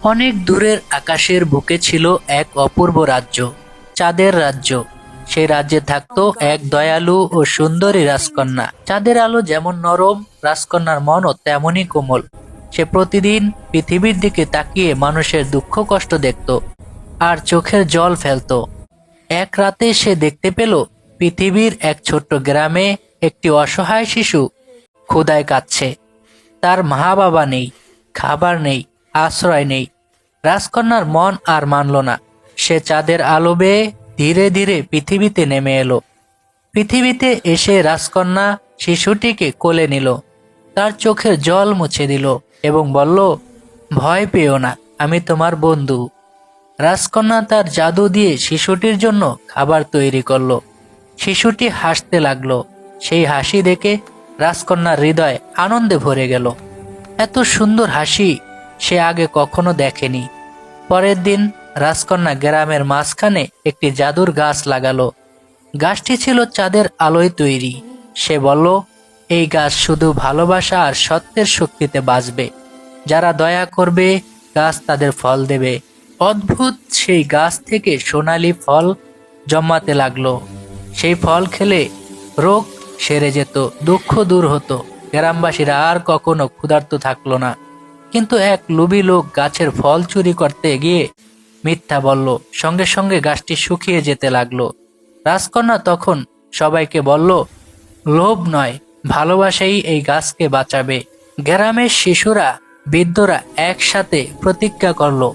অনেক দূরের আকাশের বুকে ছিল এক অপূর্ব রাজ্য, চাঁদের রাজ্য। সেই রাজ্যে থাকতো এক দয়ালু ও সুন্দরী রাজকন্যা। চাঁদের আলো যেমন নরম, রাজকন্যার মনও তেমনই কোমল। সে প্রতিদিন পৃথিবীর দিকে তাকিয়ে মানুষের দুঃখ কষ্ট দেখত আর চোখের জল ফেলতো। এক রাতে সে দেখতে পেল পৃথিবীর এক ছোট্ট গ্রামে একটি অসহায় শিশু ক্ষুদায় কাঁদছে। তার মা বাবা নেই, খাবার নেই আশ্রয় নেই। রাজকন্যার মন আর মানল না। সে চাঁদের আলো বেয়ে ধীরে ধীরে পৃথিবীতে নেমে এলো। পৃথিবীতে এসে রাজকন্যা শিশুটিকে কোলে নিল। তার চোখের জল মুছে দিল এবং বলল, ভয় পেও না, আমি তোমার বন্ধু। রাজকন্যা তার জাদু দিয়ে শিশুটির জন্য খাবার তৈরি করল। শিশুটি হাসতে লাগল। সেই হাসি দেখে রাজকন্যার হৃদয় আনন্দে ভরে গেল। এত সুন্দর হাসি সে আগে কখনো দেখেনি। পরের দিন রাজকন্যা গ্রামের মাঝখানে একটি জাদুর গাছ লাগালো। গাছটি ছিল চাঁদের আলোয় তৈরি। সে বলল, এই গাছ শুধু ভালোবাসা আর সত্যের শক্তিতে বাঁচবে। যারা দয়া করবে, গাছ তাদের ফল দেবে। অদ্ভুত সেই গাছ থেকে সোনালি ফল জমাতে লাগল। সেই ফল খেলে রোগ সেরে যেত, দুঃখ দূর হতো। গ্রামবাসীরা আর কখনো ক্ষুধার্ত থাকল না। কিন্তু এক লুবি লোক গাছের ফল চুরি করতে গিয়ে মিথ্যা বলল। সঙ্গে সঙ্গে গাছটি শুকিয়ে যেতে লাগল। রাজকন্যা তখন সবাইকে বলল, লোভ নয়, ভালোবাসাই এই গাছকে বাঁচাবে। গ্রামের শিশুরা, বৃদ্ধরা একসাথে প্রতিজ্ঞা করল।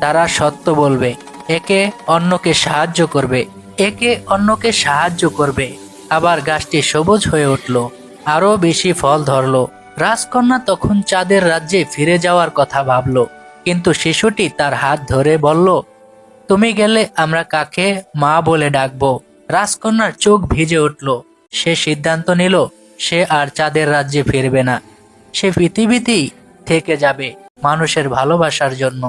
তারা সত্য বলবে, একে অন্যকে সাহায্য করবে, একে অন্যকে সাহায্য করবে। আবার গাছটি সবুজ হয়ে উঠল আরও বেশি ফল ধরলো। রাজকন্যা তখন চাঁদের রাজ্যে ফিরে যাওয়ার কথা ভাবল, কিন্তু শিশুটি তার হাত ধরে বলল, তুমি গেলে আমরা কাকে মা বলে ডাকব? রাজকন্যার চোখ ভিজে উঠল। সে সিদ্ধান্ত নিল, সে আর চাঁদের রাজ্যে ফিরবে না। সে পৃথিবীতেই থেকে যাবে মানুষের ভালোবাসার জন্য।